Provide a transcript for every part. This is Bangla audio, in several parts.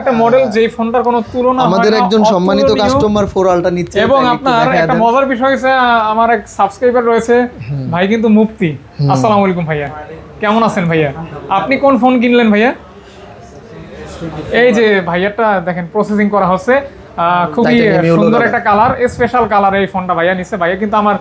একটা মডেল যেই ফোনটার কোনো তুলনা আমাদের একজন সম্মানিত কাস্টমার নিচ্ছে এবং আপনার একটা মজার বিষয় হচ্ছে আমার এক সাবস্ক্রাইবার রয়েছে ভাই কিন্তু মুক্তি আসসালামু আলাইকুম ভাইয়া। কেমন আছেন ভাইয়া? আপনি কোন ফোন কিনলেন ভাইয়া? এই যে ভাইয়াটা দেখেন প্রসেসিং করা হচ্ছে খুবই সুন্দর একটা কালার স্পেশাল কালার এই ফোনটা ভাইয়া নিচ্ছে। ভাইয়া কিন্তু আমার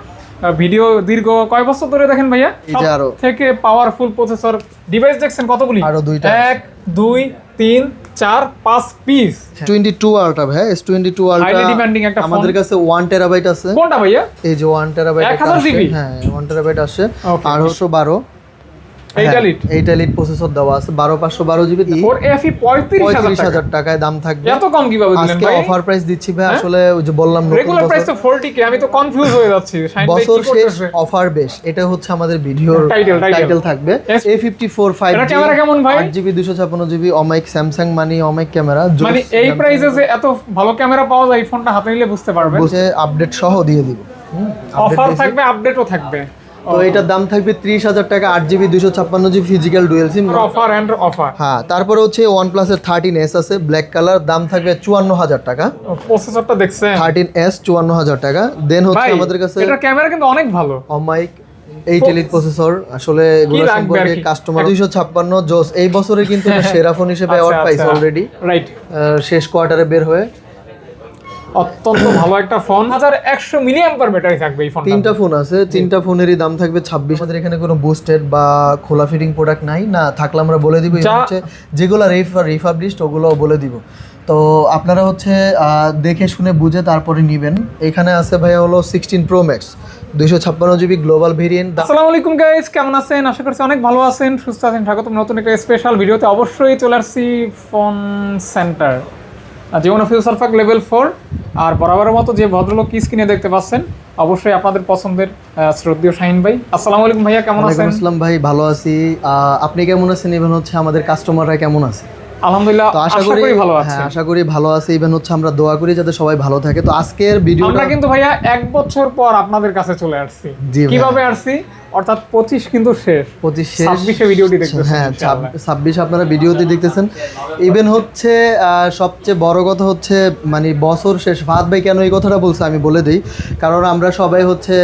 ভিডিও দীর্ঘ কয় বছর ধরে দেখেন ভাইয়া? আরও। থেকে পাওয়ারফুল প্রসেসর ডিভাইস দেখছেন কতগুলি? আরও দুইটা এক দুই তিন চার পাঁচ পিস 22 আল্ট্রা ভাই এস 22 আল্ট্রা ডিমান্ডিং একটা আমাদের কাছে ওয়ান টেরাবাইট আছে। কোনটা ভাইয়া? এই যে ওয়ান টেরাবাইট 1000 জিবি হ্যাঁ ওয়ান টেরাবাইট আছে বারো। এইটা লিট প্রসেসর দেওয়া আছে বারো পাঁচশো বারো জিবি। পঁয়ত্রিশ হাজার পঁয়ত্রিশ টাকা। হাজার টাকায় দাম থাকবে। এত কম কীভাবে আজকে অফার প্রাইস দিচ্ছি ভাই আসলে ওই যে বললাম নতুন রেগুলার প্রাইস তো 40 কে আমি তো কনফিউজ হয়ে যাচ্ছি। বছর শেষ অফার বেশ। এটা হচ্ছে আমাদের ভিডিওর Title, title. টাইটেল থাকবে। A fifty four five camera কেমন ভাই? আট জিবি দুশো ছাপ্পান্ন জিবি অমাইক স্যামসাং মানি অমাইক ক্যামেরা মানে এই প্রাইসে যে এত ভালো ক্যামেরা পাওয়া যায় এই ফোনটা হাতে নিলে বুঝতে পারবেন। আপডেট সহ দিয়ে দিব। অফার থাকবে আপডেটও থাকবে। তো এটার দাম থাকবে ত্রিশ হাজার টাকা আট জিবি দুশো ছাপ্পান্ন GB physical dual SIM offer and offer হ্যাঁ তারপরে হচ্ছে ওয়ান প্লাসের থার্টিন এস আছে ব্ল্যাক কালার দাম থাকবে চুয়ান্ন হাজার টাকা। প্রসেসরটা দেখছেন? থার্টিন এস চুয়ান্ন হাজার টাকা। দেন হচ্ছে আমাদের কাছে এটার ক্যামেরা কিন্তু অনেক ভালো। অমাইক এই টেলিট প্রসেসর আসলে এগুলো সম্পর্কে কাস্টমার দুইশো ছাপ্পান্ন জোস এই বছরে কিন্তু সেরা ফোন হিসেবে অ্যাওয়ার্ড পাইছে অলরেডি রাইট শেষ কোয়ার্টারে বের হয়ে। অত্যন্ত ভালো একটা ফোন হাজার একশো মিলি অ্যাম্পার ব্যাটারি থাকবে এই ফোনটা তিনটা ফোন আছে তিনটা ফোনেরই দাম থাকবে ছাব্বিশ। হাজার এখানে কোনো বুস্টেড বা খোলা ফিটিং প্রোডাক্ট নাই। না থাকলে আমরা বলে দিব হচ্ছে যেগুলো রিফাবলিশড ওগুলোও বলে দিব। তো আপনারা হচ্ছে দেখে শুনে বুঝে তারপরে নেবেন। এখানে আছে ভাইয়া হলো সিক্সটিন প্রো ম্যাক্স দুইশো ছাপ্পান্ন জিবি গ্লোবাল ভেরিয়েন্ট আসসালামু আলাইকুম গাইস কেমন আছেন? আশা করছি অনেক ভালো আছেন সুস্থ আছেন। স্বাগতম নতুন একটা স্পেশাল ভিডিওতে অবশ্যই চলে আসছি ফোন সেন্টার যেমন ফিউচার পার্ক লেভেল ফোর আর বরাবরের মতো যে ভদ্রলোক কি স্ক্রিনে দেখতে পাচ্ছেন অবশ্যই আপনাদের পছন্দের শ্রদ্ধীয় শাহিন ভাই। আসসালামু আলাইকুম ভাইয়া কেমন আছেন? আসসালাম ভাই ভালো আছি। আহ, আপনি কেমন আছেন? এবং হচ্ছে আমাদের কাস্টমাররা কেমন আছে? আলহামদুলিল্লাহ আশা করি ভালো আছে। আশা করি ভালো আছে। ইভেন হচ্ছে আমরা দোয়া করি যাতে সবাই ভালো থাকে। তো আজকের ভিডিওটা আমরা কিন্তু ভাইয়া এক বছর পর আপনাদের কাছে চলে আসছি। কীভাবে আসছি? অর্থাৎ পঁচিশ কিন্তু শেষ। পঁচিশ ছাব্বিশে ভিডিওটি দেখতেছেন হ্যাঁ ছাব্বিশ আপনারা ভিডিওতে দেখতেছেন। ইভেন হচ্ছে সবচেয়ে বড় কথা হচ্ছে মানে বছর শেষ। ভাত ভাই কেন এই কথাটা বলছে আমি বলে দিই। কারণ আমরা সবাই হচ্ছে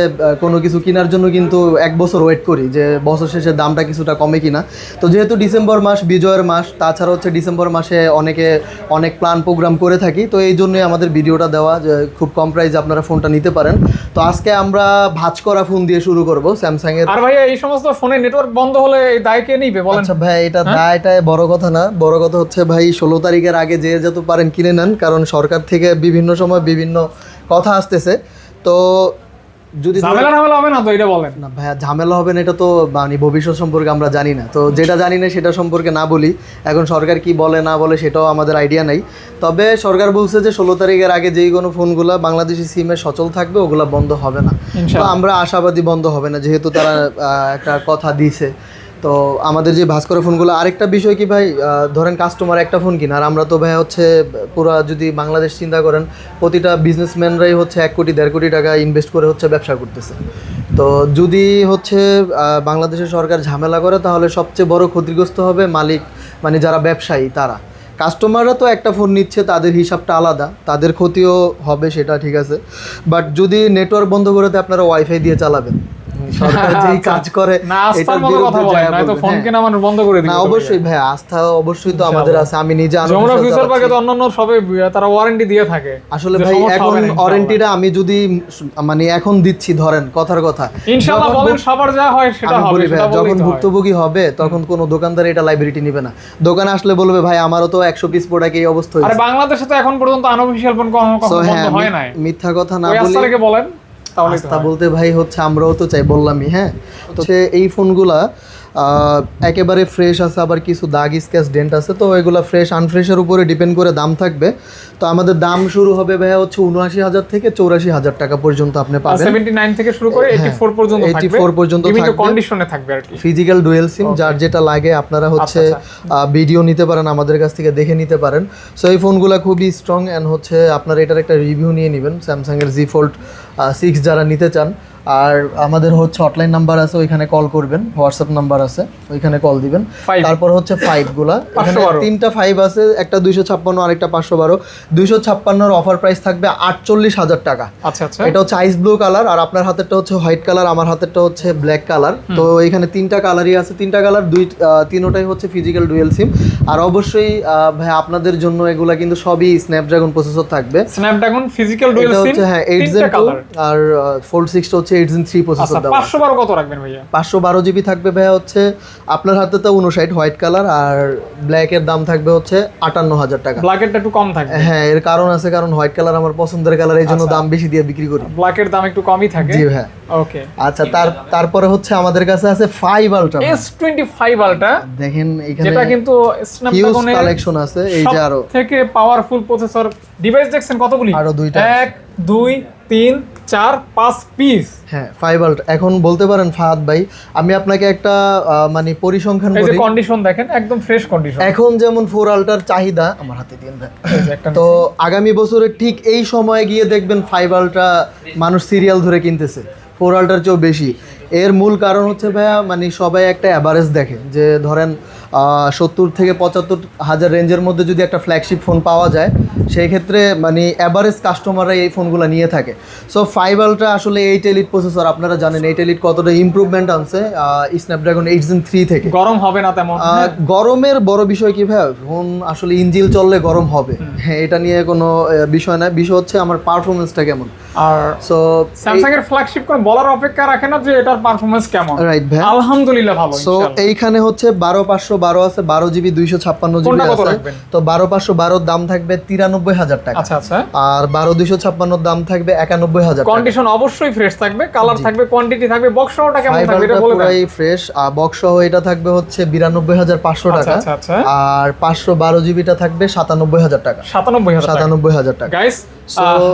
কোনো কিছু কেনার জন্য কিন্তু এক বছর ওয়েট করি যে বছর শেষে দামটা কিছুটা কমে কিনা। তো যেহেতু ডিসেম্বর মাস বিজয়ের মাস তাছাড়া হচ্ছে ডিসেম্বর মাসে অনেকে অনেক প্ল্যান প্রোগ্রাম করে থাকি তো এই জন্যই আমাদের ভিডিওটা দেওয়া যে খুব কম প্রাইসে আপনারা ফোনটা নিতে পারেন। তো আজকে আমরা ভাজ করা ফোন দিয়ে শুরু করব স্যামসাং এর। আর ভাইয়া এই সমস্ত ফোনে নেটওয়ার্ক বন্ধ হলে এই দায় কে নিবে বলেন। আচ্ছা ভাই এটা দায়টা বড় কথা না। বড় কথা হচ্ছে ভাই ষোলো তারিখের আগে যে যত পারেন কিনে নেন কারণ সরকার থেকে বিভিন্ন সময় বিভিন্ন কথা আসতেছে। তো যদি ঝামেলা ঝামেলা হবে না তো এটা বলেন। না ভাইয়া ঝামেলা হবে না এটা তো মানে ভবিষ্যৎ সম্পর্কে আমরা জানি না। তো যেটা জানি না সেটা সম্পর্কে না বলি। এখন সরকার কি বলে না বলে সেটাও আমাদের আইডিয়া নাই। তবে সরকার বলছে যে ষোলো তারিখের আগে যেই কোনো ফোনগুলো বাংলাদেশি সিমে সচল থাকবে ওগুলো বন্ধ হবে না। তো আমরা আশাবাদী বন্ধ হবে না যেহেতু তারা একটা কথা দিছে তো আমাদের যে ভাস্কর ফোনগুলো, আরেকটা বিষয় কি ভাই ধরেন কাস্টমার একটা ফোন কিনা, আর আমরা তো ভাই হচ্ছে পুরো যদি বাংলাদেশ চিন্তা করেন, প্রতিটা বিজনেসম্যানরাই হচ্ছে এক কোটি, দেড় কোটি টাকা ইনভেস্ট করে হচ্ছে ব্যবসা করতেছে। তো যদি হচ্ছে বাংলাদেশের সরকার ঝামেলা করে, তাহলে সবচেয়ে বড় ক্ষতিগ্রস্ত হবে মালিক মানে যারা ব্যবসায়ী, তারা। কাস্টমাররা তো একটা ফোন নিচ্ছে, তাদের হিসাবটা আলাদা, তাদের ক্ষতিও হবে সেটা ঠিক আছে। বাট যদি নেটওয়ার্ক বন্ধ করে আপনারা ওয়াইফাই দিয়ে চালাবেন সরকার যেই কাজ করে এটার বিরুদ্ধে যায় নয়তো বলবে, ফোন হ্যাঁ। কেনা মানুষ বন্ধ করে দিবে না অবশ্যই ভাই আস্থা অবশ্যই তো আমাদের আছে। আমি নিজে যমুনা ফিউচার পার্কে তো অন্যান্য সবে তারা ওয়ারেন্টি দিয়ে থাকে আসলে ভাই এখন হবে না, ইনশাআল্লাহ। ওয়ারেন্টিটা আমি যদি মানে এখন দিচ্ছি ধরেন কথার কথা। ইনশাআল্লাহ যখন বলেন সবার যা হয় সেটা হবে যখন। ভুক্তভোগী হবে তখন কোনো দোকানদার এটা লাইব্রেরিটি নেবে না। দোকানে আসলে বলবে ভাই আমারও তো একশো পিস প্রোডাক্ট এই অবস্থা আরে বাংলাদেশে তো এখন পর্যন্ত আনঅফিশিয়াল ফোন কখনো কখনো হ্যাঁ বন্ধ হয় মিথ্যা কথা না বলি বলেন। আস্থা বলতে ভাই হচ্ছে আমরাও তো চাই বললামই হ্যাঁ? তো এই ফোনগুলা একেবারে ফ্রেশ আছে আবার কিছু দাগ স্ক্যাচ ডেন্ট আছে তো এগুলা ফ্রেশ আনফ্রেশের উপরে ডিপেন্ড করে দাম থাকবে। তো আমাদের দাম শুরু হবে ভাইয়া হচ্ছে উনআশি হাজার থেকে চৌরাশি হাজার টাকা পর্যন্ত আপনি পাবেন। সেভেন্টি নাইন থেকে শুরু করে এইটি ফোর পর্যন্ত 84 পর্যন্ত কন্ডিশনে থাকবে। আর ফিজিক্যাল ডুয়েল সিম যার যেটা লাগে আপনারা হচ্ছে ভিডিও নিতে পারেন আমাদের কাছ থেকে দেখে নিতে পারেন। সো এই ফোনগুলো খুবই স্ট্রং অ্যান্ড হচ্ছে আপনারা এটার একটা রিভিউ নিয়ে নেবেন স্যামসাংয়ের জি ফোল্ড সিক্স যারা নিতে চান আর আমাদের হচ্ছে হটলাইন নাম্বার আছে ওইখানে কল করবেন হোয়াটসঅ্যাপ নাম্বার আছে ওইখানে কল দিবেন। তারপর হচ্ছে ফাইভগুলা। এখানে তিনটা ফাইভ আছে একটা দুইশো ছাপ্পান্ন আর একটা পাঁচশো বারো। দুইশো ছাপ্পান্নর অফার প্রাইস থাকবে আটচল্লিশ হাজার টাকা। আচ্ছা আচ্ছা। এটা হচ্ছে আইস ব্লু কালার আর আপনার হাতেরটা হচ্ছে হোয়াইট কালার আমার হাতেরটা হচ্ছে ব্ল্যাক কালার তো এখানে তিনটা কালারই আছে তিনটা কালার দুই তিনোটাই হচ্ছে ফিজিক্যাল ডুয়েল সিম আর অবশ্যই ভাই আপনাদের জন্য এগুলা কিন্তু সবই স্ন্যাপড্রাগন প্রসেসর থাকবে। স্ন্যাপড্রাগন ফিজিক্যাল ডুয়েল সিম হ্যাঁ এইট জেন আর ফোল্ড সিক্সটা হচ্ছে এইট জেন থ্রি প্রসেসর আচ্ছা দেওয়া পাঁচশো বারো কত রাখবেন ভাইয়া? পাঁচশো বারো জিবি থাকবে ভাইয়া হচ্ছে আপনার হাতে তো উনষাট হোয়াইট কালার আর ব্ল্যাক এর দাম থাকবে হচ্ছে আটান্ন হাজার টাকা। ব্ল্যাকেরটা একটু কম থাকবে। হ্যাঁ এর কারণ আছে কারণ হোয়াইট কালার আমার পছন্দের কালার এই জন্য দাম বেশি দিয়ে বিক্রি করি। ব্ল্যাকের দাম একটু কমই থাকে? জি হ্যাঁ ওকে আচ্ছা তার তারপরে হচ্ছে আমাদের কাছে আছে five ultra S twenty five ultra দেখেন এখানে যেটা কিন্তু স্ন্যাপড্রাগনের কালেকশন আছে এই যে আরও। থেকে পাওয়ারফুল প্রসেসর ডিভাইস দেখছেন কতগুলি? আরও দুইটা এক দুই তিন চার পাঁচ পিস হ্যাঁ আলট্রা এখন বলতে পারেন ফাহাদ ভাই আমি আপনাকে একটা মানে পরিসংখ্যান এই যে বলি কন্ডিশন দেখেন একদম ফ্রেশ কন্ডিশন এখন যেমন ফোর আল্টার চাহিদা আমার হাতে দিন তো আগামী বছরে ঠিক এই সময়ে গিয়ে দেখবেন ফাইভ আলট্রা মানুষ সিরিয়াল ধরে কিনতেছে ফোর আল্টার চেয়েও বেশি। এর মূল কারণ হচ্ছে ভাইয়া মানে সবাই একটা অ্যাভারেজ দেখে যে ধরেন সত্তর থেকে পঁচাত্তর হাজার রেঞ্জের মধ্যে যদি একটা ফ্ল্যাগশিপ ফোন পাওয়া যায় সেই ক্ষেত্রে মানে অ্যাভারেজ কাস্টমাররা এই ফোনগুলো নিয়ে থাকে। সো ফাইভ আলট্রা আসলে এইট এলিট প্রসেসর আপনারা জানেন এইট এলিট কতটা ইম্প্রুভমেন্ট আনছে স্ন্যাপড্রাগন এইট জেন থ্রি থেকে। গরম হবে না তেমন? গরমের বড় বিষয় কি ভাই? ফোন আসলে ইঞ্জিল চললে গরম হবে। হ্যাঁ এটা নিয়ে কোনো বিষয় না বিষয় হচ্ছে আমার পারফরমেন্সটা কেমন? আর সো স্যামসাং এর ফ্ল্যাগশিপ কোন বলার অপেক্ষা রাখে না যে এটার পারফরম্যান্স কেমন। রাইট ভাই। আলহামদুলিল্লাহ ভালো সো এইখানে হচ্ছে বারো পাঁচশো বারো আছে বারো জিবি দুইশো ছাপ্পান্ন জিবি আছে। তো বারো পাঁচশো বারোর দাম থাকবে তিরানব্বই হাজার টাকা। আচ্ছা আচ্ছা। আর বারো দুইশো ছাপ্পান্নর দাম থাকবে একানব্বই হাজার টাকা। কন্ডিশন অবশ্যই ফ্রেশ থাকবে কালার থাকবে কোয়ান্টিটি থাকবে বক্সটা কেমন থাকবে এটা বলে ফ্রেশ আর বক্স সহ এটা থাকবে হচ্ছে বিরানব্বই হাজার পাঁচশো আচ্ছা টাকা। আচ্ছা আচ্ছা। আর পাঁচশো বারো জিবিটা থাকবে সাতানব্বই হাজার টাকা। সাতানব্বই হাজার সাতানব্বই হাজার টাকা। গাইস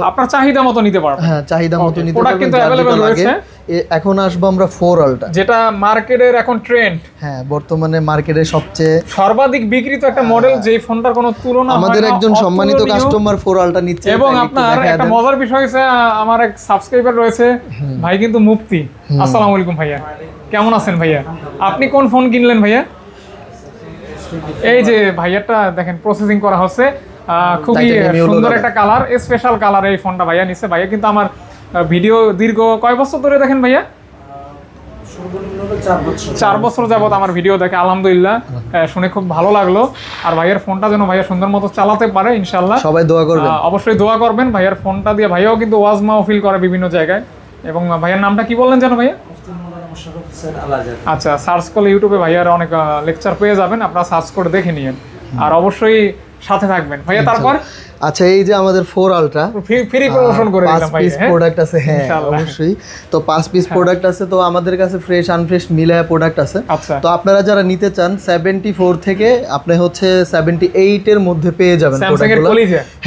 আপনার চাহিদা মতো নিতে পারবেন। হ্যাঁ চাহিদা মতো নিতে পারবেন কিন্তু লাগে। রয়েছে। এখন আসব আমরা ফোর আলটা যেটা মার্কেটের এখন ট্রেন্ড হ্যাঁ বর্তমানে মার্কেটে সবচেয়ে সর্বাধিক বিক্রিত একটা মডেল যেই ফোনটার কোনো তুলনা আমাদের একজন সম্মানিত কাস্টমার ফোর আলটা নিচ্ছে এবং আপনার একটা মজার বিষয় হচ্ছে আমার এক সাবস্ক্রাইবার রয়েছে ভাই কিন্তু মুক্তি আসসালামু আলাইকুম ভাইয়া। কেমন আছেন ভাইয়া? আপনি কোন ফোন কিনলেন ভাইয়া? এই যে ভাইয়াটা দেখেন প্রসেসিং করা হচ্ছে। খুবই সুন্দর একটা কালার স্পেশাল কালার এই ফোনটা ভাইয়া নিচ্ছে ভাইয়া কিন্তু আমার ভিডিও দীর্ঘ কয় বছর ধরে দেখেন ভাইয়া? চার বছর যাবত আমার ভিডিও দেখে আলহামদুলিল্লাহ। শুনে খুব ভালো লাগল। আর ভাইয়ের ফোনটা যেন ভাইয়া সুন্দর মতো চালাতে পারে ইনশাল্লাহ সবাই দোয়া করবেন। অবশ্যই দোয়া করবেন। ভাইয়ার ফোনটা দিয়ে ভাইয়াও কিন্তু ওয়াজ মাহফিল করে বিভিন্ন জায়গায়। এবং ভাইয়ার নামটা কি বললেন জানো ভাইয়া? আচ্ছা সার্চ করলে ইউটিউবে ভাইয়ার অনেক লেকচার পেয়ে যাবেন। আপনারা সার্চ করে দেখে নিয়েন। আর অবশ্যই সাথে থাকবেন। ভাইয়া তারপর? আচ্ছা এই যে আমাদের ফোর আলটা ফ্রি প্রমোশন করে পাঁচ দিলাম পিস হ্যাঁ? প্রোডাক্ট আছে হ্যাঁ অবশ্যই। তো পাঁচ পিস প্রোডাক্ট আছে তো আমাদের কাছে ফ্রেশ আনফ্রেশ মিলায় প্রোডাক্ট আছে। আচ্ছা। তো আপনারা যারা নিতে চান সেভেন্টি ফোর থেকে আপনি হচ্ছে সেভেন্টি এইট এর মধ্যে পেয়ে যাবেন প্রোডাক্টগুলো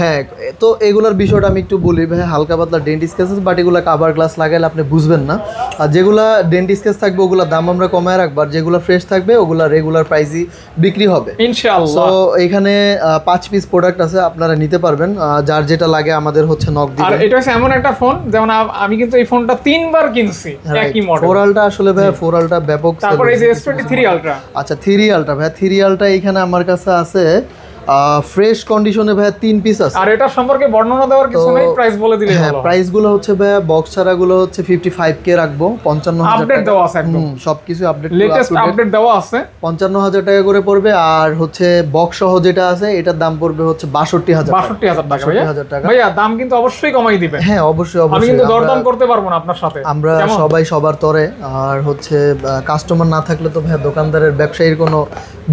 হ্যাঁ তো এগুলোর বিষয়টা আমি একটু বলি ভাই হালকা পাতলা ডেন্টিস কেসেস বাট এগুলো কাভার গ্লাস লাগাইলে আপনি বুঝবেন না। আর যেগুলা ডেন্টিস কেস থাকবে ওগুলোর দাম আমরা কমায় রাখব আর যেগুলো ফ্রেশ থাকবে ওগুলো রেগুলার প্রাইসই বিক্রি হবে। ইনশাআল্লাহ। এখানে পাঁচ পিস প্রোডাক্ট আছে আপনারা নিতে পারবেন যার যেটা লাগে আমাদের হচ্ছে নক আর এটা হচ্ছে এমন একটা ফোন যেমন আমি কিন্তু এই ফোনটা তিনবার কিনছি একই মডেল ফোরালটা আসলে ভাই ফোরালটা ব্যাপক তারপর এই যে এস টোয়েন্টি থ্রি আলট্রা আচ্ছা 3 আলট্রা ভাই 3 আলট্রা এখানে আমার কাছে আছে ফ্রেশ কন্ডিশনে ভাই তিন পিস আছে। আর এটা সম্পর্কে বর্ণনা দেওয়ার কিছু নেই প্রাইস বলে দিলে হ্যাঁ প্রাইসগুলো হচ্ছে ভাই বক্স ছাড়া গুলো হচ্ছে ফিফটি ফাইভ কে রাখব পঞ্চান্ন হাজার আপডেট দেওয়া আছে একদম। সবকিছু আপডেট লেটেস্ট আপডেট দেওয়া আছে। পঞ্চান্ন হাজার টাকা করে পড়বে আর হচ্ছে বক্স সহ যেটা আছে এটার দাম পড়বে হচ্ছে বাষট্টি হাজার টাকা। ভাইয়া। টাকা। ভাইয়া দাম কিন্তু অবশ্যই কমাই দিবেন হ্যাঁ অবশ্যই অবশ্যই। আমি কিন্তু দরদাম করতে পারব না আপনার সাথে। আমরা সবাই সবার তরে আর হচ্ছে কাস্টমার না থাকলে তো ভাই দোকানদারের ব্যবসায়ীর কোনো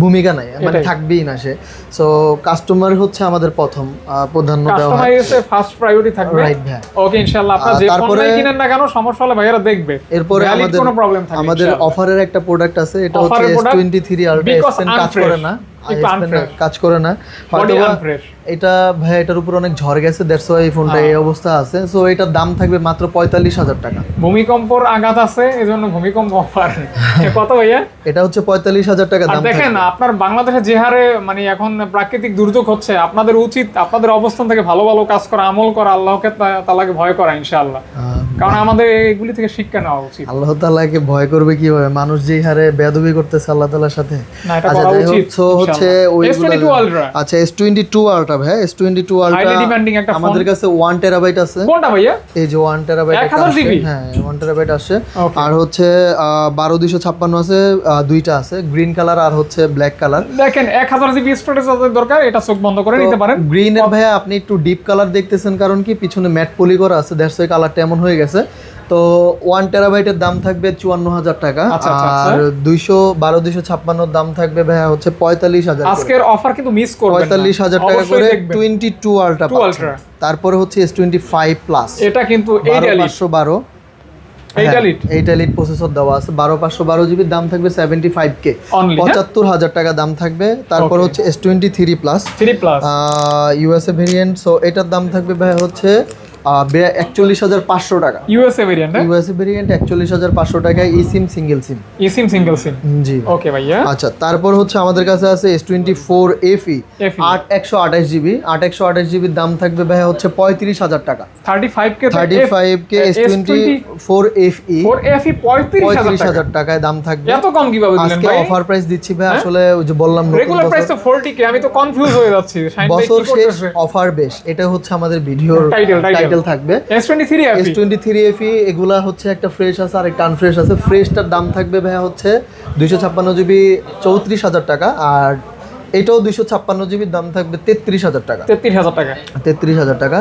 ভূমিকা নাই। মানে থাকবেই না সে। সো কাস্টমার হচ্ছে আমাদের প্রথম প্রাধান্য দেওয়া হয়। কাস্টমাইজে ফার্স্ট প্রায়োরিটি থাকবে। রাইট ভাই ওকে ইনশাআল্লাহ আপনার যে তারপরে- কিনেন না কেন সমস্যা হলে ভাইরা দেখবে। এরপরে আমাদের কোনো প্রবলেম থাকবে আমাদের অফারের একটা প্রোডাক্ট আছে এটা হচ্ছে এর S product twenty three ultra because কাজ করে না। কাজ করে না। এটা ভাই এটার উপর অনেক ঝড় গেছে দ্যাটস ওয়াই এই ফোনটা হ্যাঁ। এই অবস্থা আছে। সো এটার দাম থাকবে মাত্র পঁয়তাল্লিশ হাজার টাকা। ভূমিকম্পর আঘাত আছে এজন্য ভূমিকম্প অফার কত ভাইয়া? এটা হচ্ছে পঁয়তাল্লিশ হাজার টাকা দাম দেখেন আপনার বাংলাদেশে যে হারে মানে এখন প্রাকৃতিক দুর্যোগ হচ্ছে আপনাদের উচিত আপনাদের অবস্থান থেকে ভালো ভালো কাজ করা আমল করা আল্লাহকে তালাকে ভয় করা ইনশাআল্লাহ। কারণ আমাদের এগুলি থেকে শিক্ষা নেওয়া উচিত। আল্লাহ তাআলাকে ভয় করবে কীভাবে? মানুষ যেই হারে বেয়াদবি করতেছে আল্লাহ তাআলার সাথে। আচ্ছা যাই হোক, S22 ওইগুলো Ultra আচ্ছা এস টোয়েন্টি টু আলট্রা ভাই এস টোয়েন্টি হাইলি ডিমান্ডিং একটা ফোন আমাদের কাছে ওয়ান টেরাবাইট আছে। কোনটা ভাইয়া? এই যে ওয়ান টেরাবাইট 1000 GB? হ্যাঁ ওয়ান টেরাবাইট আসে। Okay. আর হচ্ছে বারো দুইশো ছাপ্পান্ন আছে আহ, দুইটা আছে। গ্রিন কালার আর হচ্ছে ব্ল্যাক কালার দেখেন এক হাজার জিবি স্টোরেজ যাদের দরকার এটা চোখ বন্ধ করে নিতে পারেন। গ্রিন এর ভাইয়া আপনি একটু ডিপ কালার দেখতেছেন কারণ কি পিছনে ম্যাট পলি করা আছে দ্যাটস ওই কালারটা এমন হয়ে গেছে। তো ওয়ান টেরাবাইটের দাম থাকবে চুয়ান্ন হাজার টাকা। আচ্ছা, আচ্ছা, আচ্ছা। আর দুইশো বারো দুইশো ছাপ্পান্নর দাম থাকবে ভাইয়া হচ্ছে পঁয়তাল্লিশ হাজার আজকের অফার কিন্তু মিস করবেন পঁয়তাল্লিশ হাজার টাকা করে টোয়েন্টি টু আলট্রা তারপরে হচ্ছে এস টোয়েন্টি ফাইভ প্লাস এটা কিন্তু পাঁচশো বারো। এইট এলিট প্রসেসর দেওয়া আছে। বারো পাঁচশো বারো জিবির দাম থাকবে সেভেন্টি ফাইভ কে পঁচাত্তর হাজার টাকা দাম থাকবে। তারপর হচ্ছে S twenty three plus three plus USA variant so এটার দাম থাকবে ভাই হচ্ছে একচল্লিশ হাজার পাঁচশো টাকা। ইউএসএ ভেরিয়েন্ট ইউএসএ ভেরিয়েন্ট একচল্লিশ হাজার পাঁচশো টাকায় ই সিম সিঙ্গেল সিম ই সিম সিঙ্গেল সিম জি। ওকে ভাইয়া। আচ্ছা তারপর হচ্ছে আমাদের কাছে আছে S twenty four FE FE আট একশো আঠাশ জিবি। আট একশো আঠাশ জিবির দাম থাকবে ভাই হচ্ছে পঁয়ত্রিশ হাজার টাকা। Thirty five K thirty five K S twenty four FE four FE পঁয়ত্রিশ হাজার পঁয়ত্রিশ টাকা হাজার টাকায় দাম থাকবে। এত কম কীভাবে দিলেন আজকে অফার প্রাইস দিচ্ছি ভাই আসলে ওই যে বললাম রেগুলার প্রাইস তো ফোরটি কে আমি তো কনফিউজ হয়ে যাচ্ছি। বছর শেষ অফার বেশ এটা হচ্ছে আমাদের ভিডিওর Title, টাইটেল থাকবে। S twenty three S FE twenty three FE এগুলা হচ্ছে একটা ফ্রেশ আছে আর একটা আনফ্রেশ আছে। ফ্রেশটার দাম থাকবে ভাইয়া হচ্ছে দুইশো ছাপ্পান্ন জিবি চৌত্রিশ হাজার টাকা আর এটাও দুইশো ছাপ্পান্ন জিবির দাম থাকবে তেত্রিশ হাজার টাকা। তেত্রিশ হাজার টাকা। তেত্রিশ হাজার টাকা।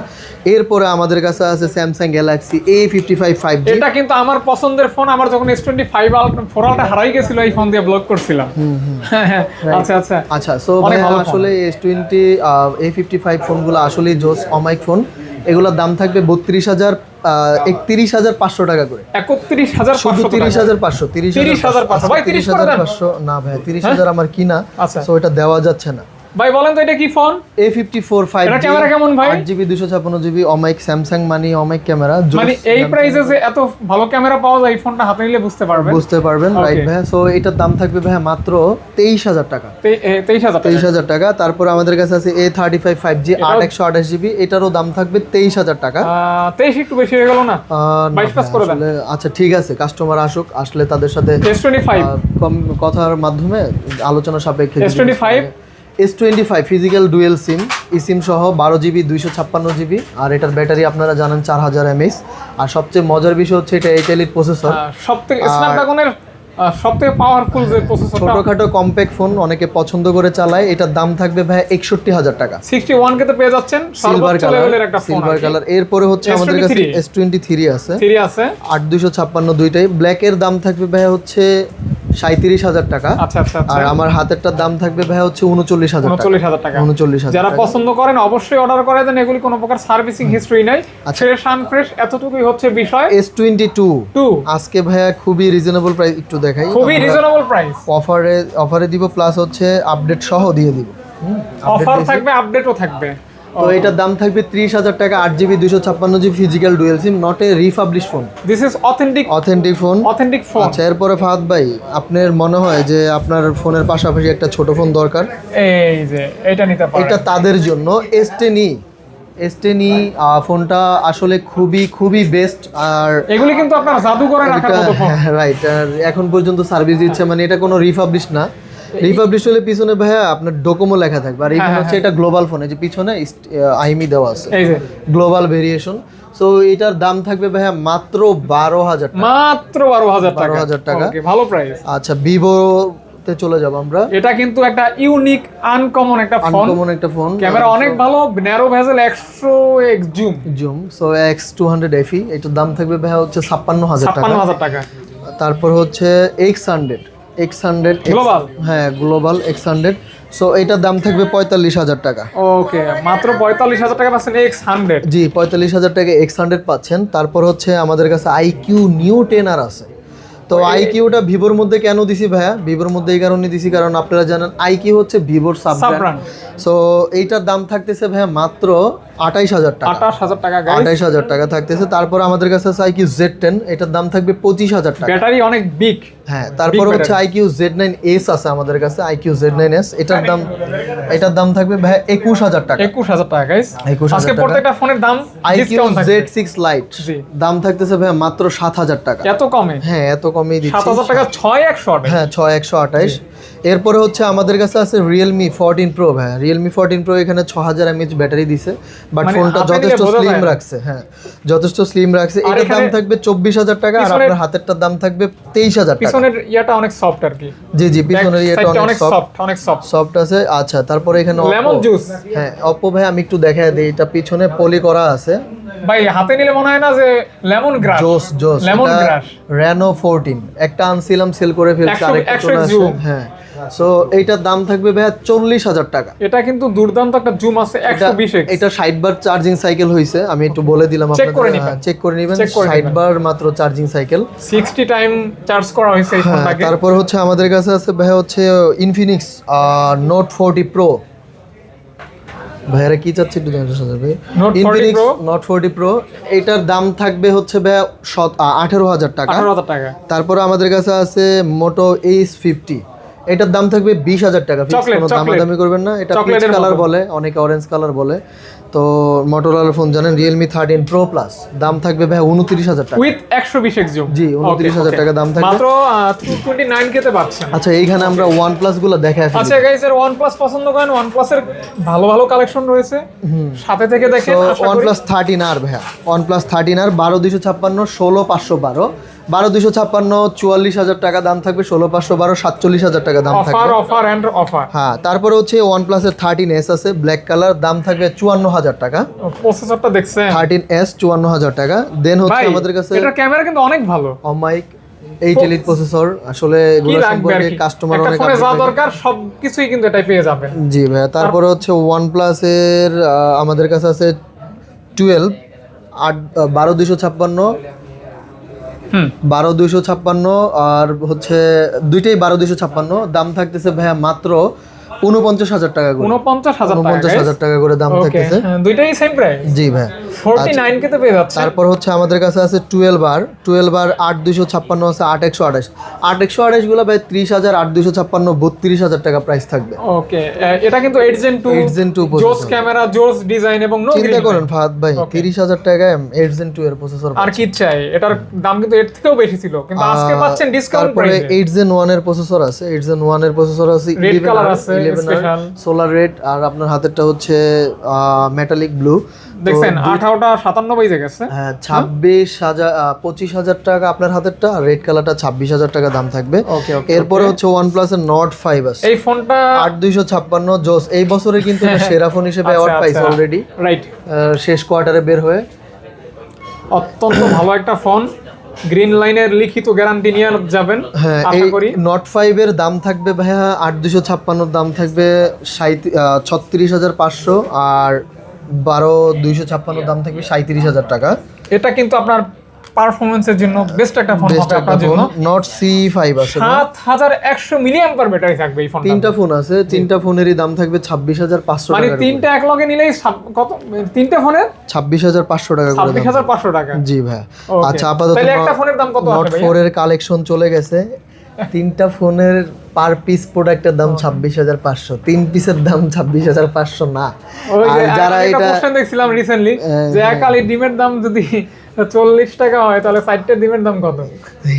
এরপরে আমাদের কাছে আছে Samsung Galaxy A fifty five five এটা কিন্তু আমার পছন্দের ফোন আমার যখন S twenty five four ultra হারাই গেছিল এই ফোন দিয়ে ব্লক করছিলাম। হ্যাঁ হ্যাঁ আচ্ছা আচ্ছা। আচ্ছা সো ভাই। আসলে S twenty A fifty five ফোনগুলো আসলেই জোস অমাইক ফোন এগুলোর দাম থাকবে বত্রিশ হাজার একত্রিশ হাজার পাঁচশো টাকা করে। একত্রিশ হাজার শুধু তিরিশ হাজার পাঁচশো তিরিশ 30,500 ভাই, 30 তিরিশ হাজার পাঁচশো। না ভাই তিরিশ হাজার আমার কিনা আচ্ছা। সো এটা দেওয়া যাচ্ছে না। ভাই বলেন তো এটা কি phone A fifty four five এটা ক্যামেরা কেমন ভাই? আট জিবি দুশো ছাপ্পান্ন জিবি অমাইক স্যামসাং মানি অমাইক ক্যামেরা মানে এই প্রাইসে যে এত ভালো ক্যামেরা পাওয়া যায় এই ফোনটা হাতে নিলে বুঝতে পারবেন। বুঝতে পারবেন রাইট ভাইয়া? সো এটার দাম থাকবে ভাইয়া মাত্র তেইশ হাজার টাকা। তে- এ, তেইশ হাজার টাকা। তারপর আমাদের কাছে আছে A thirty five five G আট একশো আঠাশ জিবি এটারও দাম থাকবে তেইশ হাজার টাকা। আহ, তেইশ একটু বেশি হয়ে গেল না? আহ, না বাইশ পাস করে দেন। আচ্ছা ঠিক আছে কাস্টমার আসুক আসলে তাদের সাথে এস টোয়েন্টি ফাইভ আহ, কম কথার মাধ্যমে আলোচনা সাপেক্ষে S25? S twenty five physical dual SIM e SIM সহ বারো জিবি দুইশো ছাপ্পান্ন জিবি আর এটার ব্যাটারি আপনারা জানেন চার হাজার এমএস আর সবচেয়ে মজার বিষয় হচ্ছে এটা এইট এলিট প্রসেসর সব থেকে স্ন্যাপড্রাগনের সব পাওয়ারফুল যে প্রসেসরটা ছোটখাটো কম্প্যাক্ট ফোন অনেকে পছন্দ করে চালায়। এটার দাম থাকবে ভাই একষট্টি হাজার টাকা। সিক্সটি ওয়ান কে তো পেয়ে যাচ্ছেন। সিলভার কালার সিলভার কালার এরপরে হচ্ছে আমাদের কাছে এস টোয়েন্টি থ্রি আছে। থ্রি আছে। আট দুশো ছাপ্পান্ন দুইটাই। ব্ল্যাকের দাম থাকবে ভাই হচ্ছে সাঁত্রিশ হাজার টাকা। আচ্ছা আচ্ছা আচ্ছা। আর আমার হাতেরটার দাম থাকবে ভাই হচ্ছে উনচল্লিশ হাজার টাকা। উনচল্লিশ হাজার টাকা। উনচল্লিশ হাজার যারা পছন্দ করেন অবশ্যই অর্ডার করে দেন। এগুলি কোনো প্রকার সার্ভিসিং হিস্ট্রি নাই। আচ্ছা। ফ্রেশ আনফ্রেশ এতটুকুই হচ্ছে বিষয়। এস টোয়েন্টি টু টু আজকে ভাইয়া খুবই রিজনেবল প্রাইস একটু দেখাই। খুবই রিজনেবল প্রাইস অফারে অফারে দিব প্লাস হচ্ছে আপডেট সহ দিয়ে দিব। অফার। থাকবে আপডেটও থাকবে। তো এটার দাম থাকবে ত্রিশ হাজার টাকা আট জিবি দুশো ছাপ্পান্ন GB physical dual SIM not a republish phone this is authentic authentic phone authentic phone আচ্ছা এরপরে ফাহাদ ভাই আপনার মনে হয় যে আপনার ফোনের পাশাপাশি একটা ছোট ফোন দরকার? এই যে এটা নিতে পারেন। এটা তাদের জন্য এসটেনি এসটেনি ফোনটা আসলে খুবই খুবই বেস্ট আর এগুলি কিন্তু আপনার জাদু করে রাখার মতো ফোন রাইট আর এখন পর্যন্ত সার্ভিস দিচ্ছে মানে এটা কোনো রিপাবলিশ না। রিপাবলিশ হলে পিছনে ভাইয়া আপনার ডোকোমো লেখা থাকবে। আর এখানে হ্যাঁ, হচ্ছে এটা গ্লোবাল ফোন এই যে পিছনে আইমি দেওয়া আছে। গ্লোবাল ভেরিয়েশন সো এটার দাম থাকবে ভাইয়া মাত্র বারো হাজার টাকা। মাত্র বারো হাজার টাকা। 12,000 টাকা। ভালো প্রাইস আচ্ছা ভিভোতে চলে যাব আমরা। এটা কিন্তু একটা ইউনিক আনকমন একটা ফোন আনকমন একটা ফোন ক্যামেরা অনেক ভালো ন্যারো ভেজেল একশো X zoom zoom so X two hundred FE এটার দাম থাকবে ভাইয়া হচ্ছে ছাপ্পান্ন হাজার টাকা। ছাপ্পান্ন হাজার টাকা। তারপর হচ্ছে এক্স হান্ড্রেড এক্স হান্ড্রেড? হ্যাঁ গ্লোবাল এক্স হান্ড্রেড সো এটার দাম থাকবে পঁয়তাল্লিশ হাজার টাকা। ওকে মাত্র পঁয়তাল্লিশ হাজার টাকা পাচ্ছেন এক্স হান্ড্রেড জি পঁয়তাল্লিশ হাজার টাকা এক্স হান্ড্রেড পাচ্ছেন। তারপর হচ্ছে আমাদের কাছে আইকিউ নিউ টেন আর আছে। তো আইকিউটা ভিভোর মধ্যে কেন দিছি ভাইয়া? ভিভোর মধ্যে এই কারণে দিছি কারণ আপনারা জানেন আইকিউ হচ্ছে ভিভোর সাব Sub-brand। সো এইটার দাম থাকতেছে ভাইয়া মাত্র আঠাইশ হাজার টাকা। আঠাশ হাজার টাকা আঠাইশ হাজার টাকা থাকতেছে। তারপর আমাদের কাছে আছে আইকিউ জেড টেন এটার দাম থাকবে পঁচিশ হাজার টাকা। ব্যাটারি অনেক বিগ হ্যাঁ তারপর হচ্ছে আইকিউ জেড নাইন এস আছে আমাদের কাছে আইকিউ জেড নাইন এস এটার দাম এটার দাম থাকবে ভাই একুশ হাজার টাকা। একুশ হাজার টাকা গাইস 21,000 আজকে টাকা। প্রত্যেকটা ফোনের দাম আইকিউ জেড সিক্স লাইট দাম থাকতেছে ভাই মাত্র সাত হাজার টাকা। এত কমে? হ্যাঁ এত কমই সাত হাজার টাকা ছয় একশো হ্যাঁ ছয় একশো আঠাইশ। এরপরে হচ্ছে আমাদের কাছে আছে রিয়েলমি ফোরটিন প্রো ভাই। রিয়েলমি ফোরটিন প্রো এখানে ছ হাজার এমএচ ব্যাটারি দিছে বাট মানে ফোনটা যথেষ্ট স্লিম রাখছে হ্যাঁ। যথেষ্ট স্লিম রাখছে। এটার দাম থাকবে চব্বিশ হাজার টাকা আর আপনার হাতেরটার দাম থাকবে তেইশ হাজার টাকা। পিছনের ইয়াটা অনেক সফট আর কি। জি জি পিছনের Back এটা side টা অনেক সফট অনেক সফট সফট আছে আচ্ছা তারপরে এখানে লেমন জুস হ্যাঁ অপো ভাই আমি একটু দেখাই দিই এটা পিছনে পলি করা আছে। ভাই হাতে নিলে মনে হয় না যে লেমন গ্রাস? জোস জোস লেমন গ্রাস। র্যানো ফোরটিন একটা আনছিলাম সেল করে ফেলছে আরেকটা চলে আসে। হ্যাঁ। সো এইটার দাম থাকবে ভাইয়া চল্লিশ হাজার টাকা। এটা কিন্তু দুর্দান্ত একটা জুম আছে একশো বিশ এটা ষাট বার চার্জিং সাইকেল হয়েছে আমি একটু বলে দিলাম। চেক করে নেবেন। ষাট বার মাত্র charging cycle sixty time charge করা হয়েছে হ্যাঁ তারপর হচ্ছে আমাদের কাছে আছে ভাইয়া হচ্ছে ইনফিনিক্স নোট ফোরটি প্রো ভাইয়ারা কি চাচ্ছে একটু জানতে চাচ্ছি ভাই। Note 40 Infinix note forty pro এটার দাম থাকবে হচ্ছে ভাইয়া আঠেরো হাজার টাকা। আঠারো হাজার টাকা। তারপরে আমাদের কাছে আছে মোটো এইচ ফিফটি এটার দাম থাকবে বিশ হাজার টাকা। কোনো. দামাদামি করবেন না। এটা পিচ কালার বলে অনেকে অরেঞ্জ কালার বলে। তো মোটোরোলার ফোন জানেন রিয়েলমি থার্টিন প্রো প্লাস দাম থাকবে ভাই উনত্রিশ হাজার টাকা। উইথ একশো বিশ এক্স জুম জি, 29,000 টাকা দাম থাকবে। মাত্র টু টোয়েন্টি নাইন কেতে পাচ্ছেন। আচ্ছা এইখানে আমরা ওয়ান প্লাসগুলো দেখাই ফেলি আচ্ছা গাইস এর ওয়ান প্লাস পছন্দ করেন? ওয়ান প্লাস এর ভালো ভালো কালেকশন রয়েছে। সাথে থেকে দেখেন ওয়ান প্লাস থার্টিন আর ভাইয়া। ওয়ান প্লাস থার্টিন আর বারো দুশো ছাপ্পান্ন ষোলো পাঁচশো বারো। বারো দুশো ছাপ্পান্ন চুয়াল্লিশ হাজার টাকা দাম থাকবে ষোলো পাঁচশো বারো সাতচল্লিশ হাজার টাকা দাম থাকবে। অফার এন্ড অফার হ্যাঁ তারপরে হচ্ছে ওয়ান প্লাসের থার্টিন এস আছে ব্ল্যাক কালার দাম থাকবে চুয়ান্ন হাজার টাকা। প্রসেসরটা দেখছেন? থার্টিন এস চুয়ান্ন হাজার টাকা। দেন হচ্ছে আমাদের কাছে ক্যামেরা কিন্তু অনেক ভালো। অমাইক এইট এলিট প্রসেসর আসলে এগুলো সম্পর্কে কাস্টমার অনেক ফোনে যা দরকার সবকিছুই কিন্তু এটাই পেয়ে যাবেন। জি ভাইয়া তারপরে হচ্ছে ওয়ান প্লাসের আমাদের কাছে আছে টুয়েলভ আট বারো দুশো ছাপ্পান্ন বারো দুইশো ছাপ্পান্ন আর হচ্ছে দুইটাই বারো দুইশো ছাপ্পান্ন। দাম থাকতেছে ভাইয়া মাত্র উনপঞ্চাশ হাজার টাকা করে। উনপঞ্চাশ হাজার টাকা করে দাম থাকতেছে। দুইটাই সেম প্রাইস জি ভাই ফোরটি নাইন কেতে পেয়ে যাচ্ছে। তারপর হচ্ছে আমাদের কাছে আছে টুয়েলভ আর টুয়েলভ আর আট দুশো ছাপ্পান্ন আছে আট একশো আঠাশ। আট একশো আঠাশগুলো ভাই ত্রিশ হাজার আট দুশো ছাপ্পান্ন বত্রিশ হাজার টাকা প্রাইস থাকবে। ওকে এটা কিন্তু eight gen two eight gen two জোস ক্যামেরা জোস ডিজাইন এবং নো চিন্তা করেন ফাহাদ ভাই তিরিশ হাজার টাকায় এইট জেন টু এর প্রসেসর আর কি চাই? এটার দাম কিন্তু এর থেকেও বেশি ছিল কিন্তু আজকে পাচ্ছেন ডিসকাউন্ট তারপরে প্রাইসে এইট জেন ওয়ানের প্রসেসর আছে এইট জেন ওয়ানের প্রসেসর আছে color আছে। সোলার রেড আর আপনার হাতেরটা হচ্ছে মেটালিক ব্লু দেখছেন আঠারোটা সাতান্ন বেজে গেছে। হ্যাঁ ছাব্বিশ হাজার পঁচিশ হাজার টাকা আপনার হাতেরটা আর রেড কালারটা ছাব্বিশ হাজার টাকা দাম থাকবে। ওকে ওকে এরপরে হচ্ছে ওয়ান প্লাসের নট ফাইভ আছে। এই ফোনটা আট দুইশো ছাপ্পান্ন জোস এই বছরে কিন্তু সেরা ফোন হিসেবে আচ্ছা, অ্যাওয়ার্ড পাইছে আচ্ছা। অলরেডি রাইট শেষ কোয়ার্টারে বের হয়ে। অত্যন্ত ভালো একটা ফোন গ্রিন লাইনের লিখিত গ্যারান্টি নিয়ে যাবেন হ্যাঁ আশা করি। নট ফাইভ এর দাম থাকবে ভাইয়া আট দুশো ছাপ্পান্নর দাম থাকবে ছত্রিশ হাজার পাঁচশো আর বারো দুইশো ছাপ্পান্নর দাম থাকবে সাঁত্রিশ হাজার টাকা। এটা কিন্তু আপনার পারফরমেন্সের জন্য বেস্ট একটা ফোন হবে আপনার জন্য। নট সি ফাইভ আছে সাত হাজার একশো মিলিয়াম পার ব্যাটারি থাকবে এই ফোনটা তিনটা ফোন আছে তিনটা ফোনেরই দাম থাকবে ছাব্বিশ হাজার পাঁচশো মানে তিনটা এক লগে নিলেই কত? তিনটা ফোনের ছাব্বিশ হাজার পাঁচশো টাকা করে পাঁচশো টাকা। জি ভাই। আচ্ছা আপাতত তাহলে একটা ফোনের দাম কত নট আছে ফোর এর কালেকশন চলে গেছে। তিনটা ফোনের পার পিস প্রোডাক্টের দাম ছাব্বিশ হাজার পাঁচশো। তিন পিসের দাম ছাব্বিশ হাজার পাঁচশো না। আর যারা এটা দেখছিলাম রিসেন্টলি হ্যাঁ, যে একালি ডিমের দাম যদি চল্লিশ টাকা হয় তাহলে চারটে ডিমের দাম কত?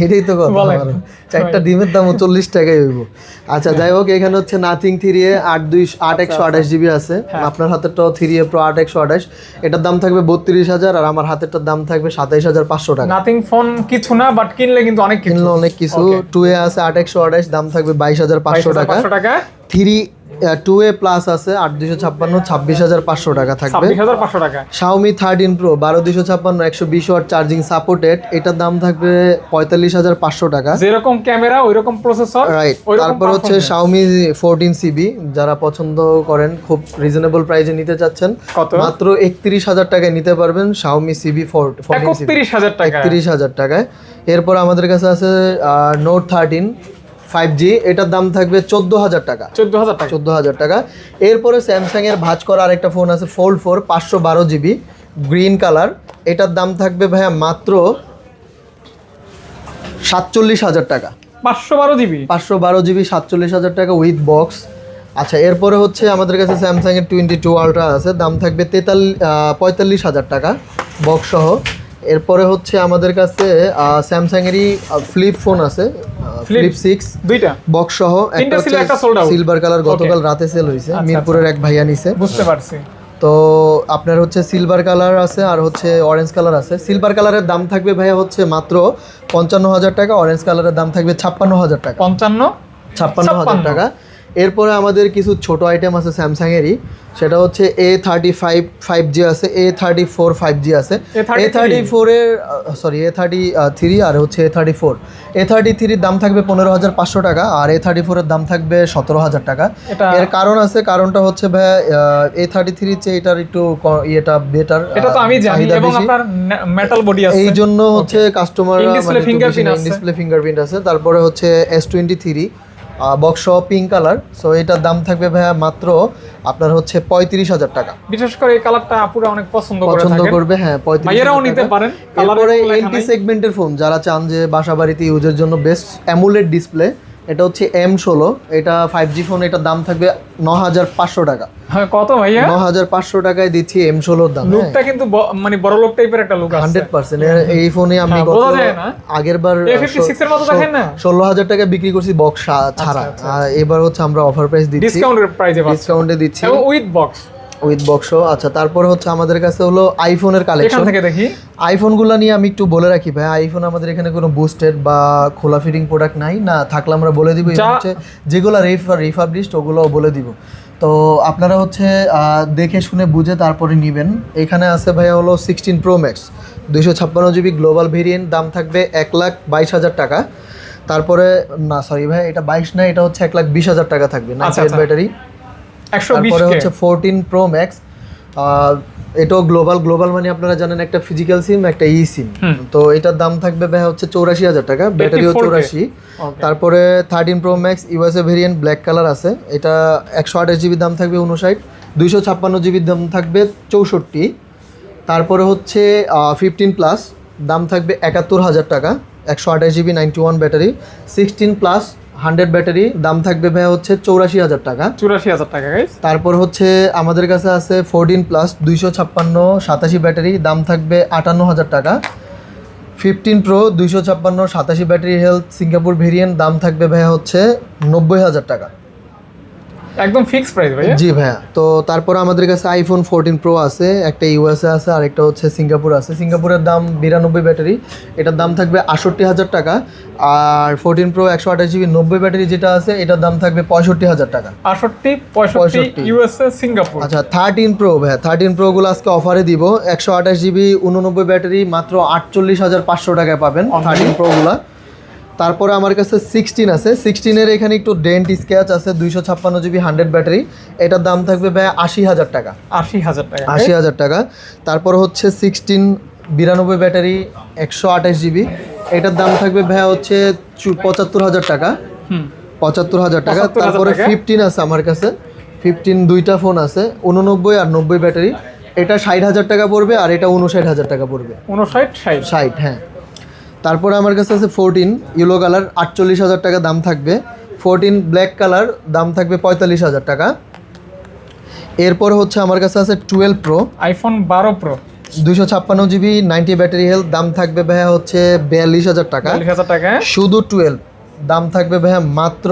এটাই তো কথা চারটা ডিমের দাম চল্লিশ টাকাই হইব। আচ্ছা যাই হোক এখানে হচ্ছে নাথিং থ্রি এ আট দুই আট একশো আঠাশ জিবি আছে। হ্যাঁ। আপনার হাতেরটাও থ্রি এ প্রো আট একশো আঠাশ। এটার দাম থাকবে বত্রিশ হাজার আর আমার হাতেরটার দাম থাকবে সাতাইশ হাজার পাঁচশো টাকা। নাথিং ফোন কিছু না বাট কিনলে কিন্তু অনেক কিনলে অনেক কিছু। টু এ আছে আট একশো আঠাশ দাম থাকবে বাইশ হাজার পাঁচশো টাকা। থ্রি টু এ প্লাস আছে আট দুশো ছাপ্পান্ন ছাব্বিশ হাজার পাঁচশো টাকা থাকবে। পাঁচশো টাকা। শাওমি থার্টিন প্রো বারো দুশো ছাপ্পান্ন একশো বিশ ওয়াট চার্জিং সাপোর্টেড এটার দাম থাকবে পঁয়তাল্লিশ হাজার পাঁচশো টাকা। যেরকম ক্যামেরা ওই রকম প্রসেসর রাইট তারপর হচ্ছে শাওমি ফোরটিন সিবি যারা পছন্দ করেন খুব রিজনেবল প্রাইসে নিতে চাচ্ছেন মাত্র একত্রিশ হাজার টাকায় নিতে পারবেন শাওমি সিবি ফোরটিন সিবি একত্রিশ হাজার টাকা একত্রিশ হাজার টাকায়। এরপর আমাদের কাছে আছে নোট থার্টিন ফাইভ জি এটার দাম থাকবে চোদ্দ হাজার টাকা। চোদ্দ হাজার টাকা। চোদ্দ হাজার টাকা। এরপরে স্যামসাং এর ভাঁজ করা আরেকটা ফোন আছে ফোল্ড ফোর পাঁচশো বারো জিবি গ্রিন কালার এটার দাম থাকবে ভাইয়া মাত্র সাতচল্লিশ হাজার টাকা। পাঁচশো বারো জিবি পাঁচশো বারো জিবি সাতচল্লিশ হাজার টাকা উইথ বক্স আচ্ছা এরপরে হচ্ছে আমাদের কাছে স্যামসাং এর টোয়েন্টি টু আলট্রা আছে। দাম থাকবে তেতাল্লিশ পঁয়তাল্লিশ হাজার টাকা বক্স সহ। এরপরে হচ্ছে আমাদের কাছে স্যামসাং এরই ফ্লিপ ফোন আছে? ফ্লিপ সিক্স দুইটা। বক্স সহ একটা সিলভার কালার গতকাল রাতে সেল হয়েছে আচ্ছা, মিরপুরের এক ভাইয়া নিছে। বুঝতে পারছি। তো আপনার হচ্ছে সিলভার কালার আছে আর হচ্ছে অরেঞ্জ কালার আছে। সিলভার কালারের দাম থাকবে ভাইয়া হচ্ছে মাত্র পঞ্চান্ন হাজার টাকা অরেঞ্জ কালারের দাম থাকবে ছাপ্পান্ন হাজার টাকা। পঞ্চান্ন? ছাপ্পান্ন হাজার টাকা। এরপরে আমাদের কিছু ছোট আইটেম আছে স্যামসাং এরই সেটা হচ্ছে A thirty five five G আছে A thirty four five G আছে এ থার্টি ফোরের সরি এ থার্টি থ্রি আর হচ্ছে A thirty four A thirty থ্রির দাম থাকবে পনেরো হাজার পাঁচশো টাকা আর এ থার্টি ফোরের দাম থাকবে সতেরো হাজার টাকা। এর কারণ আছে কারণটা হচ্ছে ভাই এ থার্টি থ্রির চেয়ে এটার একটু ইয়েটা বেটার এটা তো আমি জানি এবং আপনার মেটাল বডি আছে। এই জন্য হচ্ছে কাস্টমার। ডিসপ্লে ফিঙ্গারপ্রিন্ট আছে। তারপরে হচ্ছে S twenty three box pink colour so এটার দাম থাকবে ভাইয়া মাত্র আপনার হচ্ছে পঁয়ত্রিশ হাজার টাকা। বিশেষ করে এই কালারটা আপুরা অনেক পছন্দ পছন্দ করবে হ্যাঁ পঁয়ত্রিশ নিতে পারেন। এরপরে এলটি সেগমেন্টের ফোন যারা চান যে বাসা বাড়িতে ইউজের জন্য বেস্ট অ্যামুলেট ডিসপ্লে এটা হচ্ছে এম ষোলো এটা ফাইভ জি ফোন এটার দাম থাকবে ন হাজার পাঁচশো টাকা। হ্যাঁ কত ভাইয়া? ন হাজার পাঁচশো টাকায় দিচ্ছি এম ষোলোর দাম হ্যাঁ। লুকটা কিন্তু মানে বড় লোক টাইপের একটা লুক হান্ড্রেড পার্সেন্ট এই ফোনে আমি হ্যাঁ। আগের বার A56 এর মতো দেখেন না? ষোলো হাজার টাকা বিক্রি করছি বক্স ছাড়া। আচ্ছা, আর এবার হচ্ছে আমরা অফার প্রাইস দিচ্ছি। ডিসকাউন্টের পাচ্ছেন। ডিসকাউন্টে দিচ্ছি। উইথ বক্স উইথ বক্স আচ্ছা তারপর হচ্ছে আমাদের কাছে হলো আইফোনের কালেকশন থেকে দেখি। আইফোনগুলো নিয়ে আমি একটু বলে রাখি ভাই আইফোন আমাদের এখানে কোনো বুস্টেড বা খোলা ফিটিং প্রোডাক্ট নাই। না থাকলে আমরা বলে দিব হচ্ছে যেগুলো রেফার রিফাবলিশড ওগুলোও বলে দিব। তো আপনারা হচ্ছে দেখে শুনে বুঝে তারপরে নেবেন। এখানে আছে ভাইয়া হলো সিক্সটিন প্রো ম্যাক্স দুইশো ছাপ্পান্ন জিবি গ্লোবাল ভেরিয়েন্ট দাম থাকবে এক লাখ বাইশ হাজার টাকা। তারপরে না সরি ভাই এটা বাইশ না এটা হচ্ছে এক লাখ বিশ হাজার টাকা থাকবে না আচ্ছা। ব্যাটারি তারপরে হচ্ছে ফোরটিন প্রো ম্যাক্স এটাও গ্লোবাল গ্লোবাল মানে আপনারা জানেন একটা ফিজিক্যাল সিম একটা ই সিম তো এটার দাম থাকবে ভাই হচ্ছে চৌরাশি হাজার টাকা ব্যাটারিও চৌরাশি। তারপরে thirteen pro max USA variant black colour আছে। এটা একশো আঠাশ জিবির দাম থাকবে উনষাট দুইশো ছাপ্পান্ন জিবির দাম থাকবে চৌষট্টি। তারপরে হচ্ছে ফিফটিন প্লাস দাম থাকবে একাত্তর হাজার টাকা একশো আঠাশ GB ninety one battery sixteen plus hundred battery দাম থাকবে ভাই হচ্ছে চৌরাশি হাজার টাকা। চৌরাশি হাজার টাকা তারপর হচ্ছে আমাদের কাছে আছে ফোরটিন প্লাস দুইশো ছাপ্পান্ন সাতাশি ব্যাটারি দাম থাকবে আটান্ন হাজার টাকা। ফিফটিন প্রো দুইশো ছাপ্পান্ন সাতাশি ব্যাটারি হেলথ সিঙ্গাপুর ভেরিয়েন্ট দাম থাকবে ভাইয়া হচ্ছে নব্বই হাজার টাকা। একদম ফিক্স প্রাইস ভাইয়া? জি ভাইয়া। তো তারপর আমাদের কাছে আইফোন ফোরটিন প্রো আছে একটা ইউএসএ আছে আর একটা হচ্ছে সিঙ্গাপুর আছে। সিঙ্গাপুরের দাম বিরানব্বই ব্যাটারি এটার দাম থাকবে আটষট্টি হাজার টাকা। আর ফোরটিন প্রো একশো আঠাশ জিবি নব্বই ব্যাটারি যেটা আছে এটার দাম থাকবে পঁয়ষট্টি হাজার টাকা। আটষট্টি পঁয়ষট্টি ইউএসএ সিঙ্গাপুর আচ্ছা থার্টিন প্রো ভাইয়া। থার্টিন প্রোগুলো আজকে অফারে দিব। একশো আঠাশ জিবি উননব্বই ব্যাটারি মাত্র আটচল্লিশ হাজার পাঁচশো টাকায় পাবেন থার্টিন প্রোগুলো তারপরে আমার কাছে সিক্সটিন আছে। সিক্সটিনের এখানে একটু ডেন্ট স্ক্যাচ আছে দুইশো ছাপ্পান্ন জিবি হান্ড্রেড ব্যাটারি এটার দাম থাকবে ভাইয়া আশি হাজার টাকা। আশি হাজার টাকা। আশি হাজার টাকা। তারপর হচ্ছে সিক্সটিন বিরানব্বই ব্যাটারি একশো আঠাশ জিবি। এটার দাম থাকবে ভাইয়া হচ্ছে পঁচাত্তর হাজার টাকা। পঁচাত্তর হাজার টাকা। তারপরে ফিফটিন আছে আমার কাছে। ফিফটিন দুইটা ফোন আছে উননব্বই আর নব্বই ব্যাটারি এটা ষাট হাজার টাকা পড়বে আর এটা উনষাট হাজার টাকা পড়বে। উনষাট ষাট। ষাট হ্যাঁ। তারপরে আমার কাছে আছে ফোরটিন ইয়েলো কালার আটচল্লিশ হাজার টাকা দাম থাকবে। ফোরটিন ব্ল্যাক কালার দাম থাকবে পঁয়তাল্লিশ হাজার টাকা। এরপর হচ্ছে আমার কাছে আছে টুয়েলভ প্রো আইফোন বারো প্রো দুইশো ছাপ্পান্ন জিবি নাইনটি ব্যাটারি হেলথ দাম থাকবে ভাইয়া হচ্ছে বিয়াল্লিশ হাজার টাকা। টাকা শুধু টুয়েলভ দাম থাকবে ভাইয়া মাত্র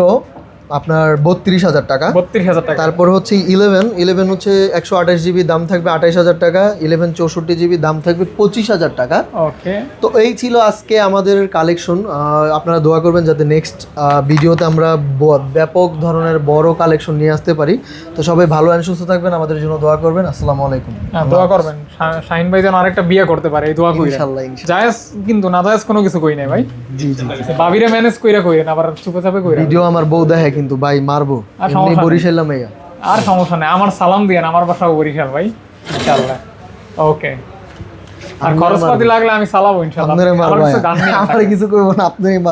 আপনার বত্রিশ হাজার টাকা। বত্রিশ হাজার টাকা। তারপর হচ্ছে ইলেভেন ইলেভেন হচ্ছে একশো আঠাশ জিবি দাম থাকবে আঠাইশ হাজার টাকা ইলেভেন চৌষট্টি জিবি দাম থাকবে পঁচিশ হাজার টাকা। ওকে। তো এই ছিল আজকে আমাদের কালেকশন আপনারা দোয়া করবেন যাতে নেক্সট ভিডিওতে আমরা ব্যাপক ধরনের বড় কালেকশন নিয়ে আসতে পারি। তো সবাই ভালো অ্যান্ড সুস্থ থাকবেন আমাদের জন্য দোয়া করবেন। আসসালামু আলাইকুম। হ্যাঁ দোয়া করবেন। শাহিন ভাই যেন আরেকটা বিয়ে করতে পারে এই দোয়া কইরা ইনশাল্লাহ ইনশাল্লাহ জায়েজ কিন্তু না জায়েজ কোনো কিছু কই নাই ভাই। জি জি বাবিরে ম্যানেজ কইরা কইরেন আবার চুপে চাপে কইরা। ভিডিও আমার বউ দেখে কিন্তু ভাই মারবো। আর এমনি সমস্যা নেই। বরিশাল্লাম আর সমস্যা নেই। আমার সালাম দিয়েন আমার বাসাও বরিশাল ভাই। ইনশাআল্লাহ। ওকে। আর খরচ খরচপাতি লাগলে আমি সালাম ইনশাআল্লাহ। আমার কিছু করব না আপনি